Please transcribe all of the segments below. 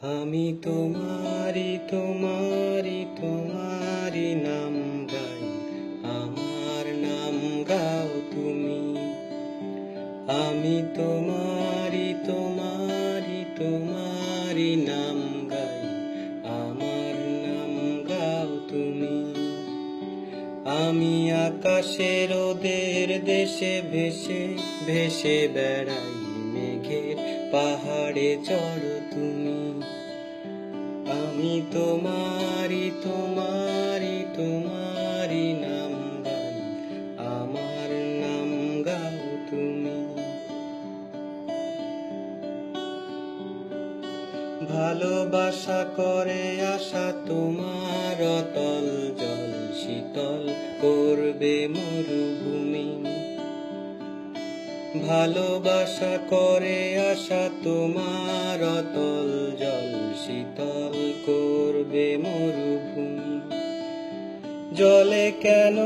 আমি তোমারি তোমারি তোমারি নাম গাই। আমার নাম গাও তুমি। আমি তোমারি তোমারি তোমারি নাম গাই। আমার নাম গাও তুমি। আমি আকাশের ওদের দেশে ভেসে ভেসে বেড়াই। মেঘের পাহাড়ে চড়ো তুমি। আমি তোমারি তোমারি তোমারি নাম গাই। আমার নাম গাও তুমি। ভালোবাসা করে আশা তোমার অতল জল শীতল করবে মরুভূমি। ভালোবাসা করে আশা তোমার অতল জল শীতল করবে মরুভূমি। জলে কেন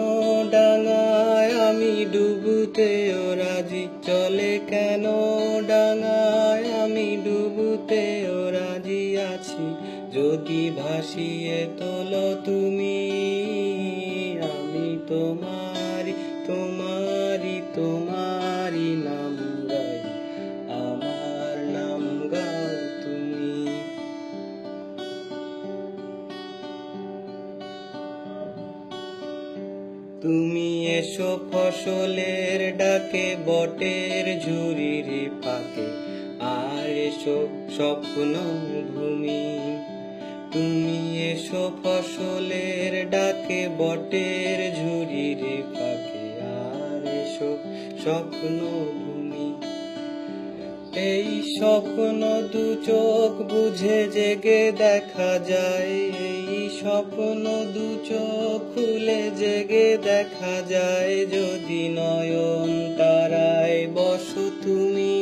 ডাঙায় আমি ডুবুতেও রাজি? জলে কেন ডাঙায় আমি ডুবুতেও রাজি আছি? যদি ভাসিয়ে তোলো তুমি তুমি এসো ফসলের ডাকে, বটের ঝুরির পাকে আর এসো স্বপ্ন ভূমি। তুমি এসো ফসলের ডাকে, বটের ঝুরির পাকে আর এসো স্বপ্ন এই স্বপ্ন দু চোখ বুঝে জেগে দেখা যায়। এই স্বপ্ন দু চোখ খুলে জেগে দেখা যায় যদি নয়ন তারায় বসো তুমি।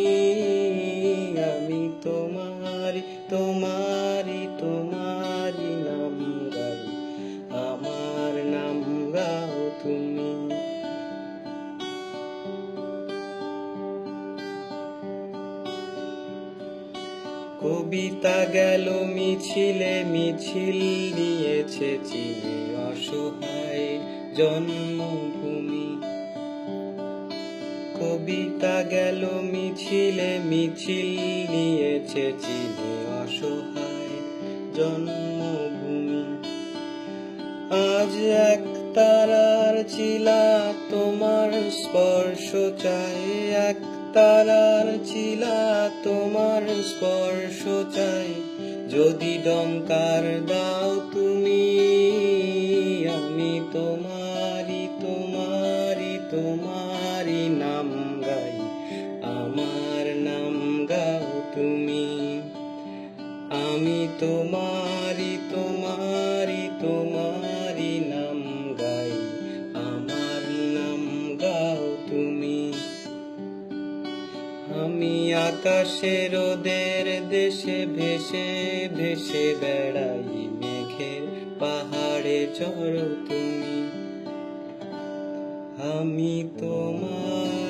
আমি তোমারি তোমারি তোমারি নাম গাই। আমার নাম গাও তুমি। কবিতা গেল, মিছিলে মিছিল নিয়েছে চিনে অসহায় জন্মভূমি। কবিতা গেল, মিছিলে মিছিল নিয়েছে চিনে অসহায় জন্মভূমি। আজ এক তারার চিলা, তোমার স্পর্শ চাই এক তারার চিলা তোমার স্পর্শ চাই। যদি ডঙ্কার দাও তুমি, আমি তোমারি তোমারি তোমারি নাম গাই। আমার নাম গাও তুমি। আমি তোমারি তোমারি তোমারি আমি আকাশের ওদের দেশে ভেসে ভেসে বেড়াই মেঘের পাহাড়ে চড়ো তুমি। আমি তোমার